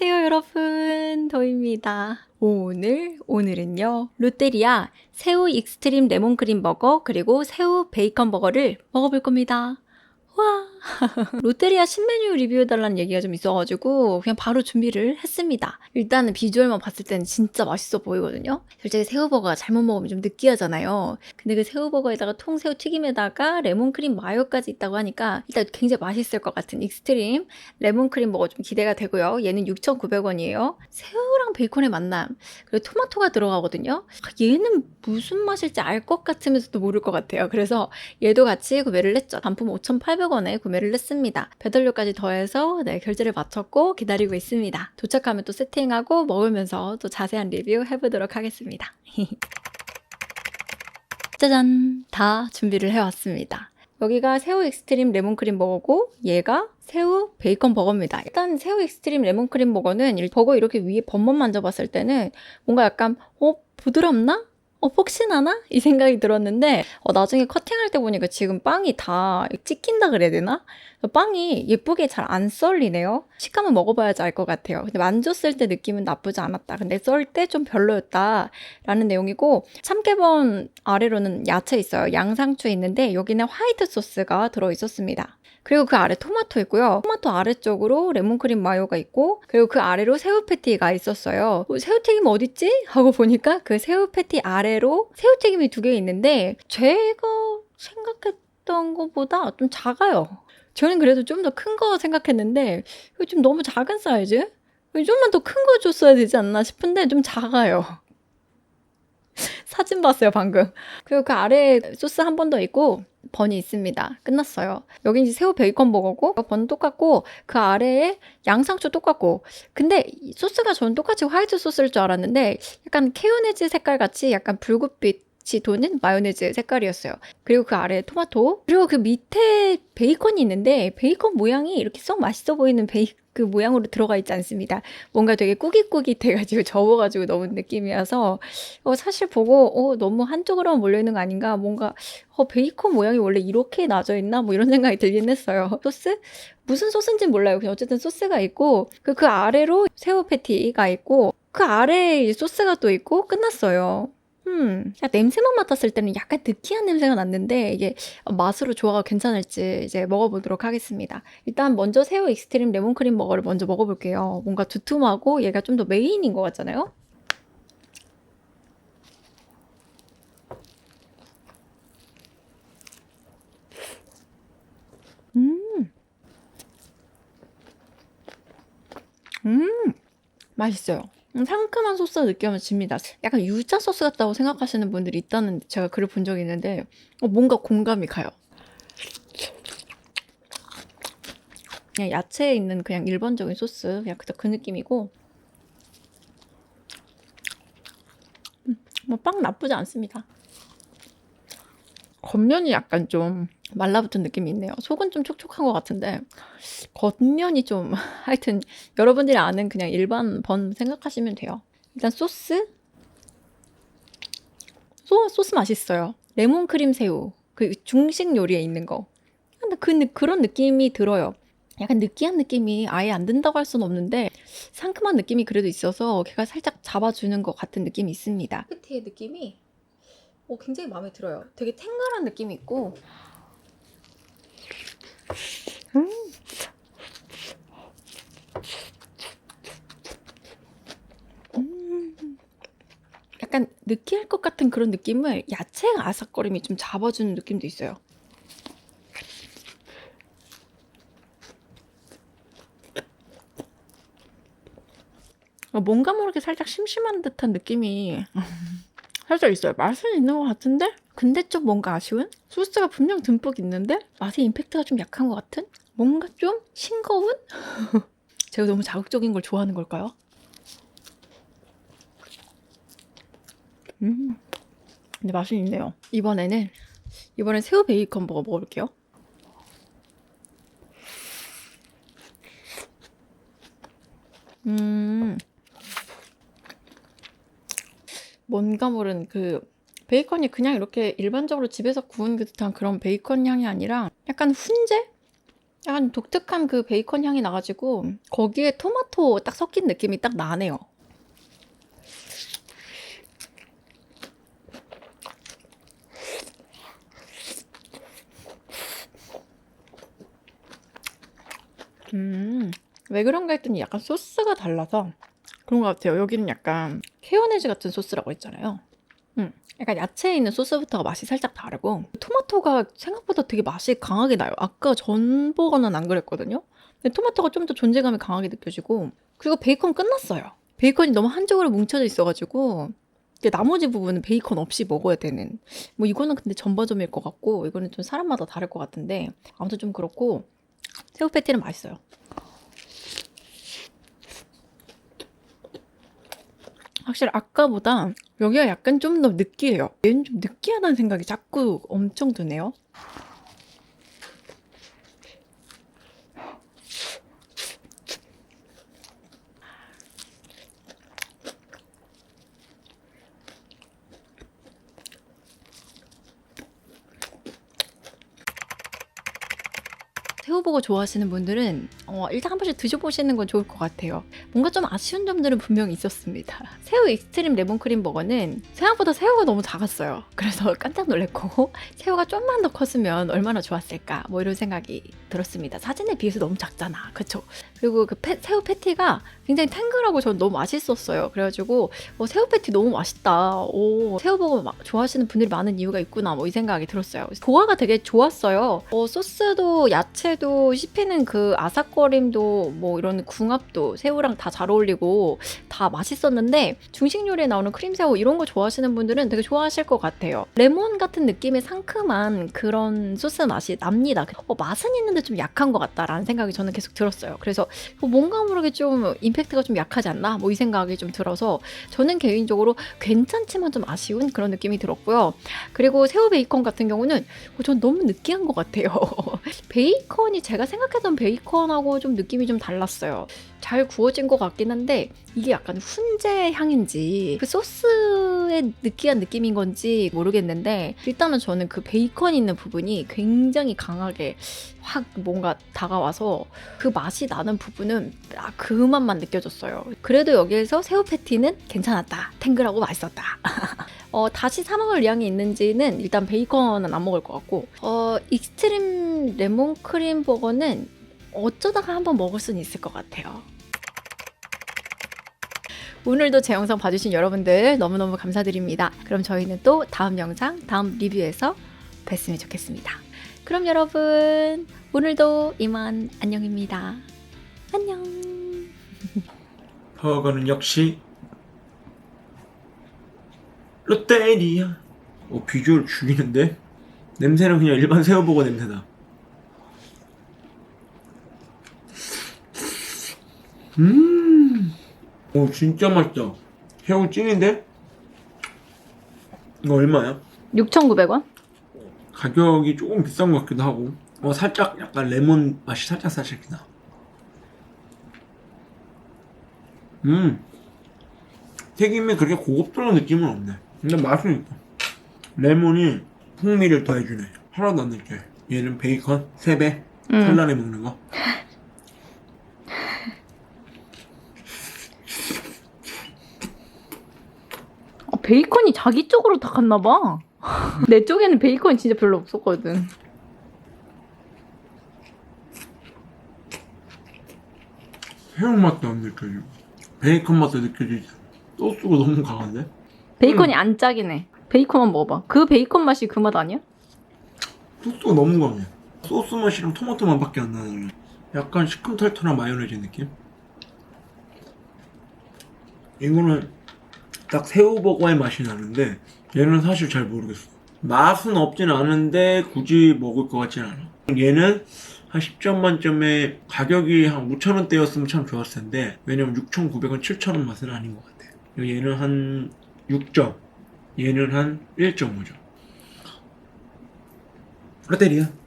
안녕하세요, 여러분. 도입니다. 오늘, 오늘은요, 롯데리아 새우 익스트림 레몬크림 버거, 그리고 새우 베이컨 버거를 먹어볼 겁니다. 와! 롯데리아 신메뉴 리뷰해달라는 얘기가 좀 있어가지고 그냥 바로 준비를 했습니다. 일단은 비주얼만 봤을 때는 진짜 맛있어 보이거든요. 솔직히 새우버거가 잘못 먹으면 좀 느끼하잖아요. 근데 그 새우버거에다가 통새우 튀김에다가 레몬크림 마요까지 있다고 하니까 일단 굉장히 맛있을 것 같은 익스트림 레몬크림 버거 좀 기대가 되고요. 얘는 6,900원이에요. 새우랑 베이컨의 만남 그리고 토마토가 들어가거든요. 아, 얘는 무슨 맛일지 알 것 같으면서도 모를 것 같아요. 그래서 얘도 같이 구매를 했죠. 단품 5,800원 에 구매를 했습니다. 배달료까지 더해서 네, 결제를 마쳤고 기다리고 있습니다. 도착하면 또 세팅하고 먹으면서 또 자세한 리뷰 해보도록 하겠습니다. 짜잔! 다 준비를 해왔습니다. 여기가 새우 익스트림 레몬크림 버거고 얘가 새우 베이컨 버거입니다. 일단 새우 익스트림 레몬크림 버거는 이 버거 이렇게 위에 번번 만져봤을 때는 뭔가 약간 어 부드럽나? 어, 폭신하나? 이 생각이 들었는데, 어, 나중에 커팅할 때 보니까 지금 빵이 다 찍힌다 그래야 되나? 빵이 예쁘게 잘 안 썰리네요. 식감은 먹어봐야지 알 것 같아요. 근데 만졌을 때 느낌은 나쁘지 않았다. 근데 썰 때 좀 별로였다. 라는 내용이고, 참깨번 아래로는 야채 있어요. 양상추 있는데, 여기는 화이트 소스가 들어있었습니다. 그리고 그 아래 토마토 있고요. 토마토 아래쪽으로 레몬크림 마요가 있고 그리고 그 아래로 새우 패티가 있었어요. 어, 새우 튀김 어딨지? 하고 보니까 그 새우 패티 아래 로 새우튀김이 두 개 있는데 제가 생각했던 것보다 좀 작아요. 저는 그래도 좀 더 큰 거 생각했는데 이거 좀 너무 작은 사이즈? 좀만 더 큰 거 줬어야 되지 않나 싶은데 좀 작아요. 사진 봤어요, 방금. 그리고 그 아래 소스 한 번 더 있고, 번이 있습니다. 끝났어요. 여기 이제 새우 베이컨 버거고, 번 똑같고, 그 아래에 양상추 똑같고, 근데 소스가 저는 똑같이 화이트 소스일 줄 알았는데, 약간 케요네즈 색깔 같이 약간 붉은빛 같이 도는 마요네즈 색깔이었어요. 그리고 그 아래 토마토 그리고 그 밑에 베이컨이 있는데 베이컨 모양이 이렇게 썩 맛있어 보이는 베이 그 모양으로 들어가 있지 않습니다. 뭔가 되게 꾸깃꾸깃해가지고 접어가지고 넣은 느낌이어서 어, 사실 보고 어, 너무 한쪽으로만 몰려 있는 거 아닌가 뭔가 어, 베이컨 모양이 원래 이렇게 나져 있나 뭐 이런 생각이 들긴 했어요. 소스? 무슨 소스인지 몰라요. 그냥 어쨌든 소스가 있고 그, 그 아래로 새우 패티가 있고 그 아래에 소스가 또 있고 끝났어요. 음. 냄새만 맡았을 때는 약간 느끼한 냄새가 났는데 이게 맛으로 조화가 괜찮을지 이제 먹어보도록 하겠습니다. 일단 먼저 새우 익스트림 레몬크림 버거를 먼저 먹어볼게요. 뭔가 두툼하고 얘가 좀 더 메인인 것 같잖아요? 음. 음. 맛있어요. 음, 상큼한 소스 느껴집니다. 약간 유자 소스 같다고 생각하시는 분들이 있다는 제가 글을 본 적이 있는데 어, 뭔가 공감이 가요. 그냥 야채에 있는 그냥 일반적인 소스 그냥 그 느낌이고 음, 뭐빵 나쁘지 않습니다. 겉면이 약간 좀 말라붙은 느낌이 있네요. 속은 좀 촉촉한 것 같은데 겉면이 좀 하여튼 여러분들이 아는 그냥 일반 번 생각하시면 돼요. 일단 소스 소, 소스 맛있어요. 레몬 크림 새우 그 중식 요리에 있는 거. 근데 그 그런 느낌이 들어요. 약간 느끼한 느낌이 아예 안 든다고 할 수는 없는데 상큼한 느낌이 그래도 있어서 걔가 살짝 잡아주는 것 같은 느낌이 있습니다. 끝의 느낌이 오, 어, 굉장히 마음에 들어요. 되게 탱글한 느낌이 있고 음. 음. 약간 느끼할 것 같은 그런 느낌을 야채 아삭거림이 좀 잡아주는 느낌도 있어요. 어, 뭔가 모르게 살짝 심심한 듯한 느낌이 살짝 있어요. 맛은 있는 것 같은데 근데 좀 뭔가 아쉬운? 소스가 분명 듬뿍 있는데 맛의 임팩트가 좀 약한 것 같은? 뭔가 좀 싱거운? 제가 너무 자극적인 걸 좋아하는 걸까요? 음, 근데 맛은 있네요. 이번에는 이번엔 새우 베이컨 버거 먹어볼게요. 음, 뭔가 모른 그 베이컨이 그냥 이렇게 일반적으로 집에서 구운 듯한 그런 베이컨 향이 아니라 약간 훈제? 약간 독특한 그 베이컨 향이 나가지고 거기에 토마토 딱 섞인 느낌이 딱 나네요. 음, 왜 그런가 했더니 약간 소스가 달라서 그런 것 같아요. 여기는 약간 케요네즈 같은 소스라고 했잖아요. 음, 약간 야채에 있는 소스부터가 맛이 살짝 다르고 토마토가 생각보다 되게 맛이 강하게 나요. 아까 전보거는 안 그랬거든요. 근데 토마토가 좀 더 존재감이 강하게 느껴지고 그리고 베이컨 끝났어요. 베이컨이 너무 한쪽으로 뭉쳐져 있어가지고 나머지 부분은 베이컨 없이 먹어야 되는 뭐 이거는 근데 전바점일 것 같고 이거는 좀 사람마다 다를 것 같은데 아무튼 좀 그렇고 새우 패티는 맛있어요. 확실히 아까보다 여기가 약간 좀 더 느끼해요. 얘는 좀 느끼하다는 생각이 자꾸 엄청 드네요. 새우버거 좋아하시는 분들은 어, 일단 한 번씩 드셔보시는 건 좋을 것 같아요. 뭔가 좀 아쉬운 점들은 분명히 있었습니다. 새우 익스트림 레몬크림 버거는 생각보다 새우가 너무 작았어요. 그래서 깜짝 놀랐고 새우가 좀만 더 컸으면 얼마나 좋았을까 뭐 이런 생각이 들었습니다. 사진에 비해서 너무 작잖아. 그쵸? 그리고 그 패- 새우 패티가 굉장히 탱글하고 전 너무 맛있었어요. 그래가지고 어, 새우 패티 너무 맛있다. 오, 새우버거 마- 좋아하시는 분들이 많은 이유가 있구나. 뭐 이 생각이 들었어요. 조화가 되게 좋았어요. 어, 소스도 야채도 씹히는 그 아삭거림도 뭐 이런 궁합도 새우랑 다 잘 어울리고 다 맛있었는데 중식 요리에 나오는 크림새우 이런 거 좋아하시는 분들은 되게 좋아하실 것 같아요. 레몬 같은 느낌의 상큼한 그런 소스 맛이 납니다. 어, 맛은 있는데 좀 약한 것 같다라는 생각이 저는 계속 들었어요. 그래서 어, 뭔가 모르게 좀 임팩트가 좀 약하지 않나 뭐 이 생각이 좀 들어서 저는 개인적으로 괜찮지만 좀 아쉬운 그런 느낌이 들었고요. 그리고 새우 베이컨 같은 경우는 어, 전 너무 느끼한 것 같아요. 베이컨이 제가 생각했던 베이컨하고 좀 느낌이 좀 달랐어요. 잘 구워진 것 같긴 한데 이게 약간 훈제 향인지 그 소스의 느끼한 느낌인 건지 모르겠는데 일단은 저는 그 베이컨 있는 부분이 굉장히 강하게 확 뭔가 다가와서 그 맛이 나는 부분은 아, 그 맛만 느껴 졌어요. 그래도 여기에서 새우 패티는 괜찮았다. 탱글하고 맛있었다. 어, 다시 사 먹을 의향이 있는지는 일단 베이컨은 안 먹을 것 같고 어, 익스트림 레몬 크림 버거는 어쩌다가 한번 먹을 수는 있을 것 같아요. 오늘도 제 영상 봐주신 여러분들 너무너무 감사드립니다. 그럼 저희는 또 다음 영상, 다음 리뷰에서 뵀으면 좋겠습니다. 그럼 여러분, 오늘도 이만 안녕입니다. 안녕. 버거는 역시 롯데리아. 어 비주얼 죽이는데? 냄새는 그냥 일반 새우버거 냄새다. 음, 오 진짜 맛있다. 새우 찐인데? 이거 얼마야? 6,900원? 가격이 조금 비싼 것 같기도 하고. 어 살짝 약간 레몬 맛이 살짝 살짝 나. 음. 튀김에 그렇게 고급스러운 느낌은 없네. 근데 맛은 있다. 레몬이 풍미를 더해주네. 하나도 안 느껴. 얘는 베이컨 3배 음. 설날에 먹는 거. 어, 베이컨이 자기 쪽으로 다 갔나 봐. 내 쪽에는 베이컨이 진짜 별로 없었거든. 새우 맛도 안 느껴지고 베이컨 맛도 느껴지지. 소스가 너무 강한데? 베이컨이 안 짜긴 해. 베이컨만 먹어봐. 그 베이컨 맛이 그 맛 아니야? 소스가 너무 강해. 소스 맛이랑 토마토 맛밖에 안 나는. 약간 시큼털털한 마요네즈 느낌? 이거는 딱 새우버거의 맛이 나는데 얘는 사실 잘 모르겠어. 맛은 없진 않은데 굳이 먹을 것 같진 않아. 얘는 한 10점 만점에 가격이 한 5,000원대였으면 참 좋았을 텐데 왜냐면 6,900원, 7,000원 맛은 아닌 것 같아. 얘는 한 6점, 얘는 한 1.5점. 롯데리아.